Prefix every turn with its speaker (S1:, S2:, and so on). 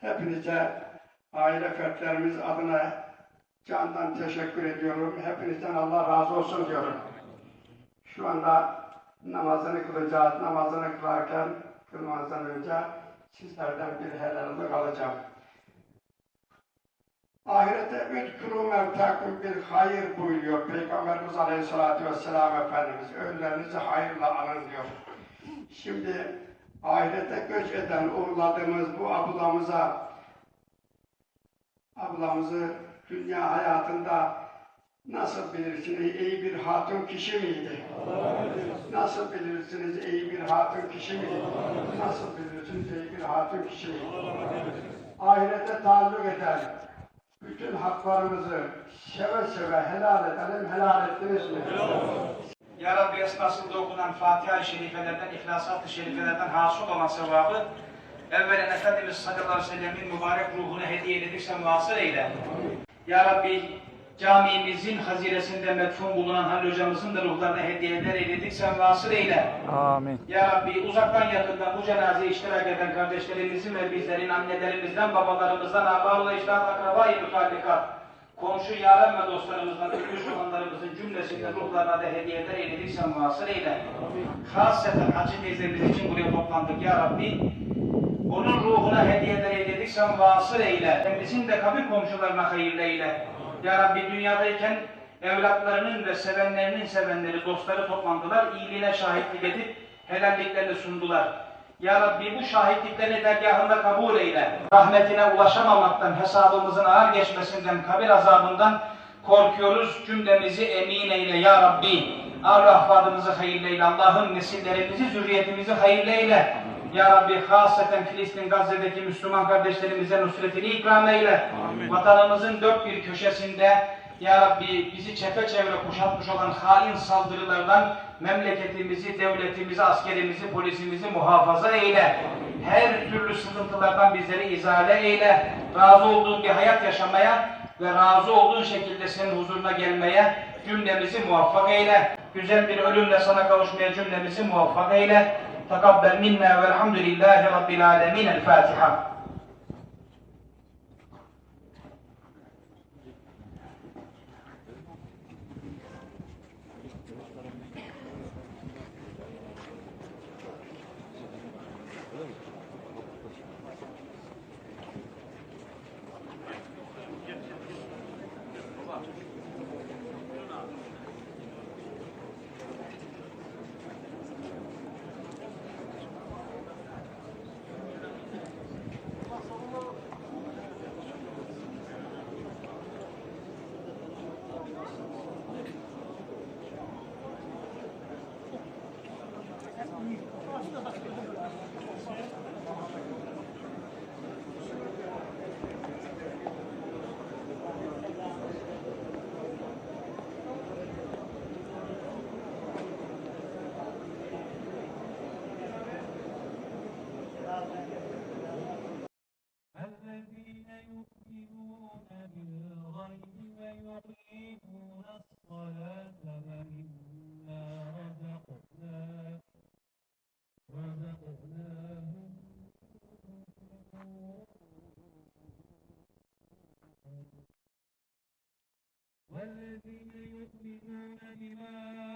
S1: Hepinize aile fertlerimiz adına candan teşekkür ediyorum. Hepinizden Allah razı olsun diyorum. Şu anda namazını kılacağız. Namazını kılarken kılmazdan önce sizlerden bir helallik alacağım. Ahirete üdkürü mevtakum bir hayır buyuruyor Peygamberimiz Aleyhisselatü Vesselam Efendimiz. Ölülerinizi hayırla anın diyor. Şimdi ahirete göç eden uğurladığımız bu ablamıza ablamızı dünya hayatında nasıl bilirsiniz iyi bir hatun kişi miydi? Nasıl bilirsiniz iyi bir hatun kişi miydi? Nasıl bilirsiniz iyi bir hatun kişi miydi? Ahirete taalluk eden bütün haklarımızı seve seve helal edelim, helal ettiniz mi?
S2: Ya Rabbi esmasında okunan Fatiha-i Şerifelerden, İhlasat-ı Şerifelerden hasıl olan sevabı evvelen Efendimiz sallallahu aleyhi ve sellemin mübarek ruhuna hediye edilirse muhasır eyle. Ya Rabbi camimizin haziresinde metfun bulunan Halil hocamızın da ruhlarına hediyeler eyledik sen vasıl eyle.
S3: Amin.
S2: Ya Rabbi uzaktan yakından bu cenazeye iştirak eden kardeşlerimizin ve bizlerin annelerimizden, babalarımızdan, abalı iştahat, akraba-i mütallikat, komşu, yaren ve dostlarımızdan, ölmüş olanlarımızın cümlesinde ruhlarına da hediyeler eyledik sen vasıl eyle. Hasreten Hacı teyzemiz için buraya toplandık Ya Rabbi. Onun ruhuna hediyeler eyledik sen vasıl eyle. Kendisinin de kabir komşularına hayırlı eyle. Ya Rabbi dünyadayken evlatlarının ve sevenlerinin sevenleri, dostları toplandılar. iyiliğine şahitlik edip helalliklerini sundular. Ya Rabbi bu şahitliklerini dergahında kabul eyle. Rahmetine ulaşamamaktan, hesabımızın ağır geçmesinden, kabir azabından korkuyoruz. Cümlemizi emin eyle ya Rabbi. Ar ahvadımızı hayırlı eyle. Allah'ın nesillerimizi, zürriyetimizi hayırlı eyle. Ya Rabbi hasreten Filistin Gazze'deki Müslüman kardeşlerimize nusretini ikram eyle. Vatanımızın dört bir köşesinde Ya Rabbi bizi çepeçevre kuşatmış olan hain saldırılardan memleketimizi, devletimizi, askerimizi, polisimizi muhafaza eyle. Her türlü sıkıntılardan bizleri izale eyle. Razı olduğun bir hayat yaşamaya ve razı olduğun şekilde senin huzuruna gelmeye cümlemizi muvaffak eyle. Güzel bir ölümle sana kavuşmaya cümlemizi muvaffak eyle. Takabbel minna velhamdülillahi rabbil alemin. El Fatiha.
S4: والذين يؤمنون بما